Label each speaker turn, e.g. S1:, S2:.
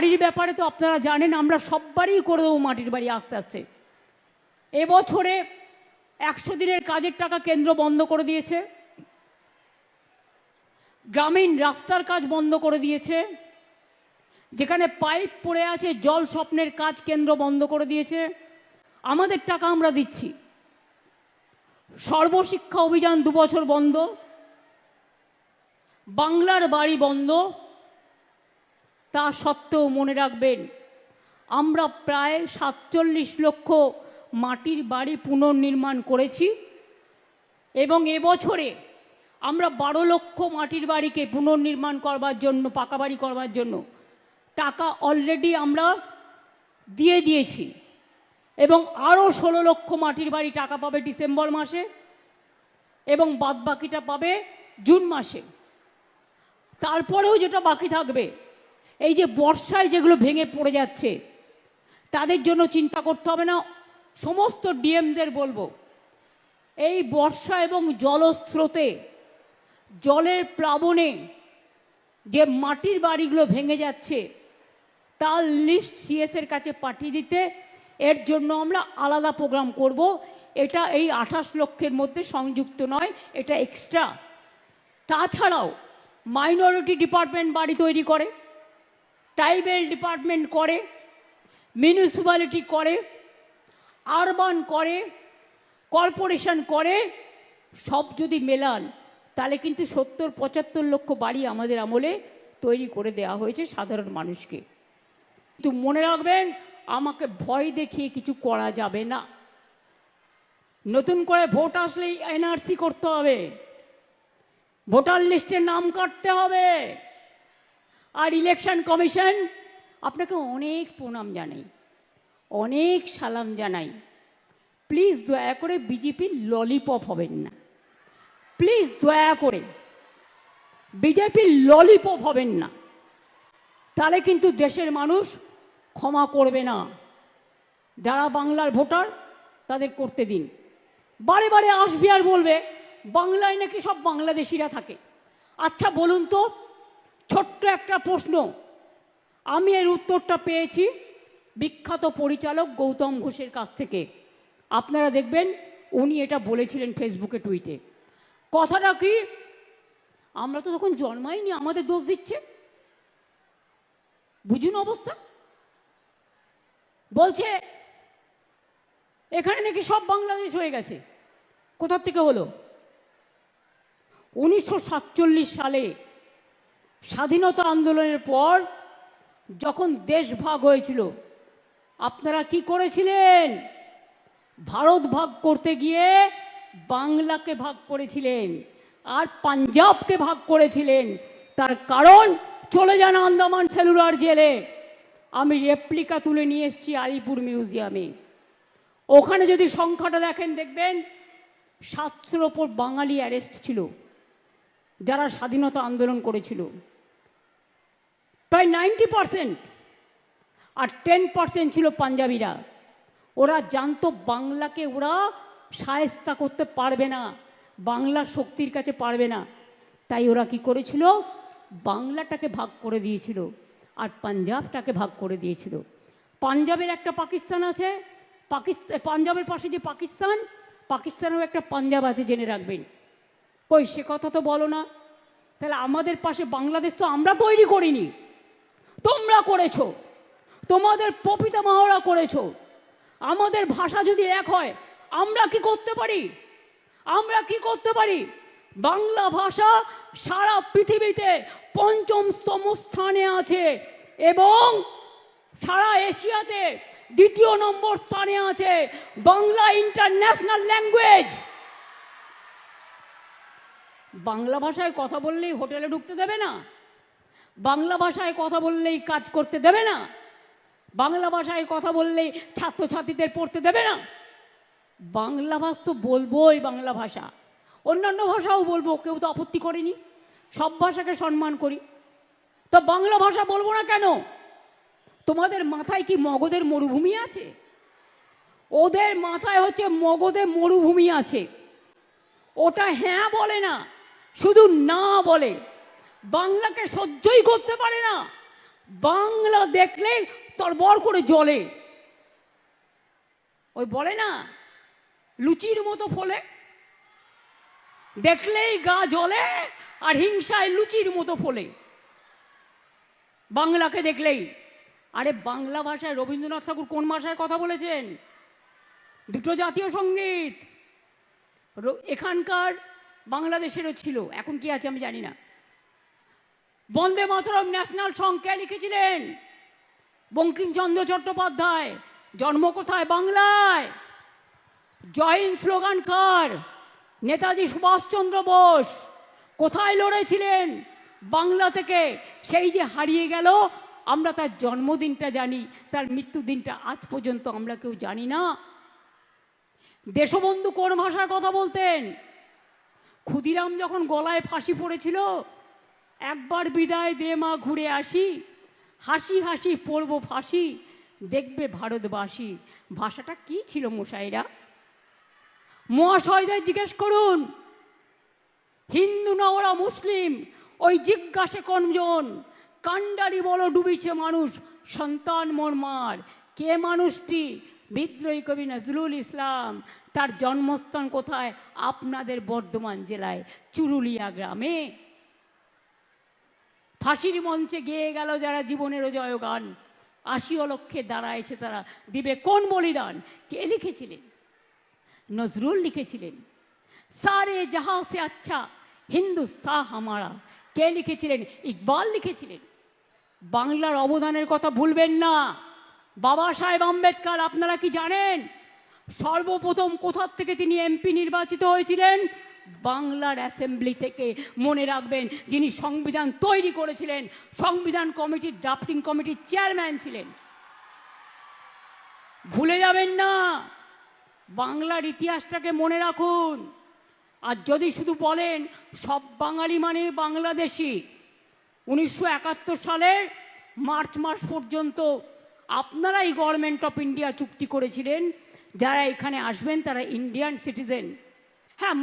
S1: বাড়ির ব্যাপারে তো আপনারা জানেন, আমরা সববারই করে দেবো মাটির বাড়ি আস্তে আস্তে। এবছরে একশো দিনের কাজের টাকা কেন্দ্র বন্ধ করে দিয়েছে। গ্রামীণ রাস্তার কাজ বন্ধ করে দিয়েছে। যেখানে পাইপ পড়ে আছে, জল স্বপ্নের কাজ কেন্দ্র বন্ধ করে দিয়েছে। আমাদের টাকা আমরা দিচ্ছি। সর্বশিক্ষা অভিযান দুবছর বন্ধ। বাংলার বাড়ি বন্ধ। তা সত্ত্বেও মনে রাখবেন, আমরা প্রায় সাতচল্লিশ লক্ষ মাটির বাড়ি পুনর্নির্মাণ করেছি এবং এবছরে আমরা বারো লক্ষ মাটির বাড়িকে পুনর্নির্মাণ করবার জন্য পাকা বাড়ি করবার জন্য টাকা অলরেডি আমরা দিয়ে দিয়েছি এবং আরও ষোলো লক্ষ মাটির বাড়ি টাকা পাবে ডিসেম্বর মাসে এবং বাদবাকিটা পাবে জুন মাসে। তারপরেও যেটা বাকি থাকবে এই যে বর্ষায় যেগুলো ভেঙে পড়ে যাচ্ছে, তাদের জন্য চিন্তা করতে হবে না। সমস্ত ডিএমদের বলব, এই বর্ষা এবং জলস্রোতে, জলের প্লাবনে যে মাটির বাড়িগুলো ভেঙে যাচ্ছে, তার লিস্ট সিএসের কাছে পাঠিয়ে দিতে, এর জন্য আমরা আলাদা প্রোগ্রাম করব। এটা এই আঠাশ লক্ষের মধ্যে সংযুক্ত নয়, এটা এক্সট্রা তাছাড়াও মাইনরিটি ডিপার্টমেন্ট বাড়ি তৈরি করে। ট্রাইবেল ডিপার্টমেন্ট করে, মিউনিসিপ্যালিটি করে, আরবান করে, কর্পোরেশন করে, সব যদি মেলান, তাহলে কিন্তু সত্তর পঁচাত্তর লক্ষ বাড়ি আমাদের আমলে তৈরি করে দেওয়া হয়েছে সাধারণ মানুষকে। কিন্তু মনে রাখবেন, আমাকে ভয় দেখিয়ে কিছু করা যাবে না। নতুন করে ভোট আসলেই এনআরসি করতে হবে। ভোটার লিস্টে নাম কাটতে হবে। আর ইলেকশন কমিশন আপনাকে অনেক প্রণাম জানাই, অনেক সালাম জানাই। প্লিজ দয়া করে বিজেপির ললিপপ হবেন না। প্লিজ দয়া করে বিজেপির ললিপপ হবেন না। তাহলে কিন্তু দেশের মানুষ ক্ষমা করবে না। যারা বাংলার ভোটার, তাদের করতে দিন। বারে বারে আসবে আর বলবে, বাংলায় নাকি সব বাংলাদেশিরা থাকে। আচ্ছা বলুন তো ছোট্ট একটা প্রশ্ন। আমি এর উত্তরটা পেয়েছি বিখ্যাত পরিচালক গৌতম ঘোষের কাছ থেকে। আপনারা দেখবেন উনি এটা বলেছিলেন ফেসবুকে, টুইটে। কথাটা কি? আমরা তো তখন জন্মাইনি, আমাদের দোষ দিচ্ছে। বুঝুন অবস্থা। বলছে, এখানে নাকি সব বাংলাদেশ হয়ে গেছে। কোথার থেকে হলো? উনিশশো সাতচল্লিশ সালে স্বাধীনতা আন্দোলনের পর যখন দেশ ভাগ হয়েছিল, আপনারা কি করেছিলেন? ভারত ভাগ করতে গিয়ে বাংলাকে ভাগ করেছিলেন আর পাঞ্জাবকে ভাগ করেছিলেন। তার কারণ, চলে যান আন্দামান সেলুলার জেলে। আমি রেপ্লিকা তুলে নিয়ে এসেছি আলিপুর মিউজিয়ামে ওখানে যদি সংখ্যাটা দেখেন, দেখবেন সাতশোর ওপর বাঙালি অ্যারেস্ট ছিল, যারা স্বাধীনতা আন্দোলন করেছিল। প্রায় নাইনটি পারসেন্ট আর টেন পারসেন্ট ছিল পাঞ্জাবিরা। ওরা জানতো বাংলাকে ওরা সায়স্তা করতে পারবে না, বাংলার শক্তির কাছে পারবে না। তাই ওরা কি করেছিল? বাংলাটাকে ভাগ করে দিয়েছিল আর পাঞ্জাবটাকে ভাগ করে দিয়েছিল। পাঞ্জাবের একটা পাকিস্তান আছে পাকিস্তান পাঞ্জাবের পাশে যে পাকিস্তান, পাকিস্তানেও একটা পাঞ্জাব আছে জেনে রাখবেন। কই, সে কথা তো বলো না। তাহলে আমাদের পাশে বাংলাদেশ তো আমরা তৈরি করিনি। তোমরা করেছ। তোমাদের পপিতা মাহরা করেছ। আমাদের ভাষা যদি এক হয়, আমরা কি করতে পারি? আমরা কি করতে পারি? বাংলা ভাষা সারা পৃথিবীতে পঞ্চমতম স্থানে আছে এবং সারা এশিয়াতে দ্বিতীয় নম্বর স্থানে আছে বাংলা ইন্টারন্যাশনাল ল্যাঙ্গুয়েজ। বাংলা ভাষায় কথা বললেই হোটেলে ঢুকতে দেবে না। বাংলা ভাষায় কথা বললেই কাজ করতে দেবে না। বাংলা ভাষায় কথা বললেই ছাত্রছাত্রীদের পড়তে দেবে না। বাংলা ভাষা তো বলবোই বাংলা ভাষা। অন্যান্য ভাষাও বলব, কেউ তো আপত্তি করেনি। সব ভাষাকে সম্মান করি। তো বাংলা ভাষা বলব না কেন? তোমাদের মাথায় কি মগধের মরুভূমি আছে? ওদের মাথায় হচ্ছে মগধে মরুভূমি আছে। ওটা হ্যাঁ বলে না, শুধু না বলে। বাংলাকে সহ্যই করতে পারে না। বাংলা দেখলে তরবর করে জ্বলে। ওই বলে না, লুচির মতো ফলে। দেখলেই গা জ্বলে আর হিংসায় লুচির মতো ফলে। বাংলাকে দেখলেই। আরে বাংলা ভাষায় রবীন্দ্রনাথ ঠাকুর কোন ভাষায় কথা বলেছেন? দুটো জাতীয় সংগীত। এখানকার বাংলাদেশেরও ছিল, এখন কি আছে আমি জানি না। বন্দে মাতরম ন্যাশনাল সং কে লিখেছিলেন বঙ্কিমচন্দ্র চট্টোপাধ্যায়। জন্ম কোথায়? বাংলায়। জয়েন স্লোগান কার নেতাজি সুভাষচন্দ্র বোস কোথায় লড়েছিলেন? বাংলা থেকে। সেই যে হারিয়ে গেল, আমরা তার জন্মদিনটা জানি, তার মৃত্যুদিনটা আজ পর্যন্ত আমরা কেউ জানি না। দেশবন্ধু কোন ভাষায় কথা বলতেন? ক্ষুদিরাম যখন গলায় ফাঁসি পড়েছিল একবার বিদায় দে মা, ঘুরে আসি। হাসি হাসি, পড়ব ফাঁসি, দেখবে ভারতবাসী। ভাষাটা কি ছিল মশাইরা? মহাশয়দের জিজ্ঞেস করুন, হিন্দু না ওরা মুসলিম? ওই জিজ্ঞাসে কোনজন কান্ডারি বলো ডুবিছে মানুষ, সন্তান মোর মার। কে মানুষটি? বিদ্রোহী কবি নজরুল ইসলাম। তার জন্মস্থান কোথায়? আপনাদের বর্ধমান জেলায়, চুরুলিয়া গ্রামে। ফাঁসির মঞ্চে গেয়ে গেল যারা জীবনেরও জয়গান। আশি অলক্ষে দাঁড়ায়ছে তারা। দিবে কোন বলিদান? কে লিখেছিলেন? নজরুল লিখেছিলেন। সারে জাহা সে আচ্ছা হিন্দুস্তা হামারা। কে লিখেছিলেন? ইকবাল লিখেছিলেন। বাংলার অবদানের কথা ভুলবেন না। বাবা সাহেব আম্বেদকর, আপনারা কি জানেন? সর্বপ্রথম কোথার থেকে তিনি এমপি নির্বাচিত হয়েছিলেন? বাংলার অ্যাসেম্বলি থেকে মনে রাখবেন যিনি সংবিধান তৈরি করেছিলেন, সংবিধান কমিটির, ড্রাফটিং কমিটির চেয়ারম্যান ছিলেন। ভুলে যাবেন না, বাংলার ইতিহাসটাকে মনে রাখুন। আর যদি শুধু বলেন, সব বাঙালি মানে বাংলাদেশি, উনিশশো একাত্তর সালের মার্চ মাস পর্যন্ত আপনারাই গভর্নমেন্ট অফ ইন্ডিয়া চুক্তি করেছিলেন, যারা এখানে আসবেন তারা ইন্ডিয়ান সিটিজেন। হ্যাঁ